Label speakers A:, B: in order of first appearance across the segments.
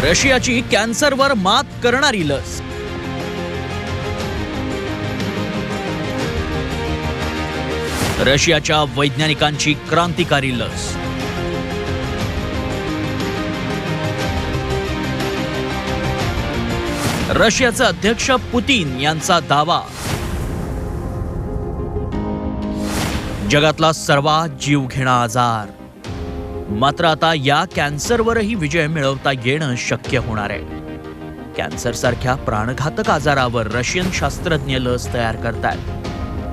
A: रशियाची कॅन्सरवर मात करणारी लस. रशियाच्या वैज्ञानिकांची क्रांतिकारी लस. रशियाचे अध्यक्ष पुतीन यांचा दावा. जगातला सर्वात जीवघेणा आजार. मात्र आता या कॅन्सरवरही विजय मिळवता येणं शक्य होणार आहे. कॅन्सर सारख्या प्राणघातक आजारावर रशियन शास्त्रज्ञ लस तयार करतायत.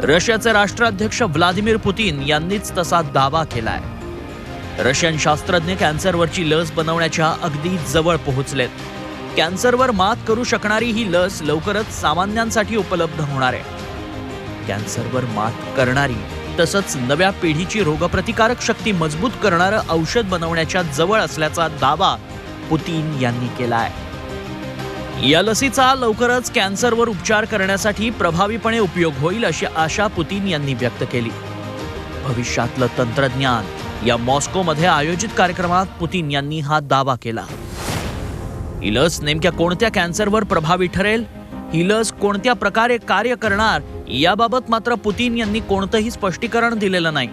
A: रशियाचे राष्ट्राध्यक्ष व्लादिमीर पुतीन यांनीच तसा दावा केलाय. रशियन शास्त्रज्ञ कॅन्सरवरची लस बनवण्याच्या अगदी जवळ पोहोचलेत. कॅन्सरवर मात करू शकणारी ही लस लवकरच सामान्यांसाठी उपलब्ध होणार आहे. कॅन्सरवर मात करणारी तसंच नव्या पिढीची रोगप्रतिकारक शक्ती मजबूत करणारं औषध बनवण्याच्या जवळ असल्याचा दावा पुतीन यांनी केलाय. या लसीचा लवकरच कॅन्सरवर उपचार करण्यासाठी प्रभावीपणे उपयोग होईल अशी आशा पुतीन यांनी व्यक्त केली. भविष्यातलं तंत्रज्ञान या मॉस्कोमध्ये आयोजित कार्यक्रमात पुतीन यांनी हा दावा केला. ही लस नेमक्या कोणत्या कॅन्सरवर प्रभावी ठरेल? ही लस कोणत्या प्रकारे कार्य करणार याबाबत मात्र पुतीन यांनी कोणतंही स्पष्टीकरण दिलेलं नाही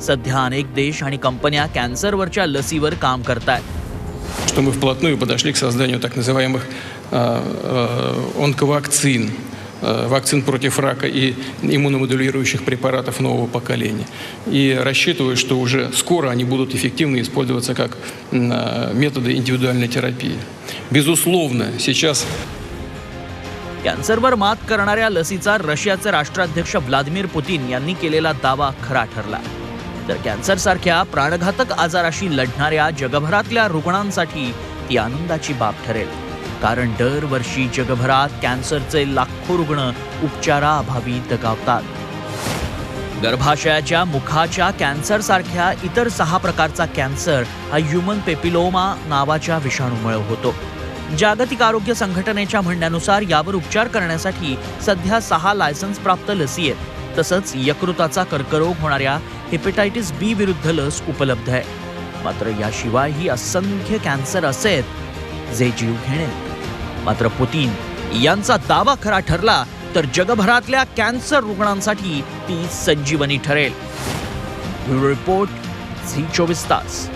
A: सध्या अनेक देश आणि कंपन्या कॅन्सरवरच्या लसीवर काम करतायत
B: что мы вплотную подошли к созданию так называемых э, э, онковакцин, э, вакцин против рака и иммуномодулирующих препаратов нового поколения. И рассчитываю, что уже скоро они будут эффективно использоваться как м, э, методы индивидуальной терапии. Безусловно, сейчас
A: कॅन्सरवर मात करणाऱ्या लसीचा रशियाचे राष्ट्राध्यक्ष व्लादिमीर पुतीन यांनी केलेला दावा खरा ठरला. तर कॅन्सरसारख्या प्राणघातक आजाराशी लढणाऱ्या जगभरातल्या रुग्णांसाठी ती आनंदाची बाब ठरेल. कारण दरवर्षी जगभरात कॅन्सरचे लाखो रुग्ण उपचाराअभावी दगावतात. गर्भाशयाच्या मुखाच्या कॅन्सरसारख्या इतर सहा प्रकारचा कॅन्सर हा ह्युमन पेपिलोमा नावाच्या विषाणूमुळे होतो. जागतिक आरोग्य संघटनेच्या म्हणण्यानुसार यावर उपचार करण्यासाठी सध्या सहा लायसन्स प्राप्त लसी आहेत. तसंच यकृताचा कर्करोग होणाऱ्या हेपेटायटिस बी विरुद्ध लस उपलब्ध आहे. मात्र याशिवायही असंख्य कॅन्सर असे आहेत जे जीव घेणे. मात्र पुतीन यांचा दावा खरा ठरला तर जगभरातल्या कॅन्सर रुग्णांसाठी ती संजीवनी ठरेल. ब्युरो रिपोर्ट झी चोवीस तास.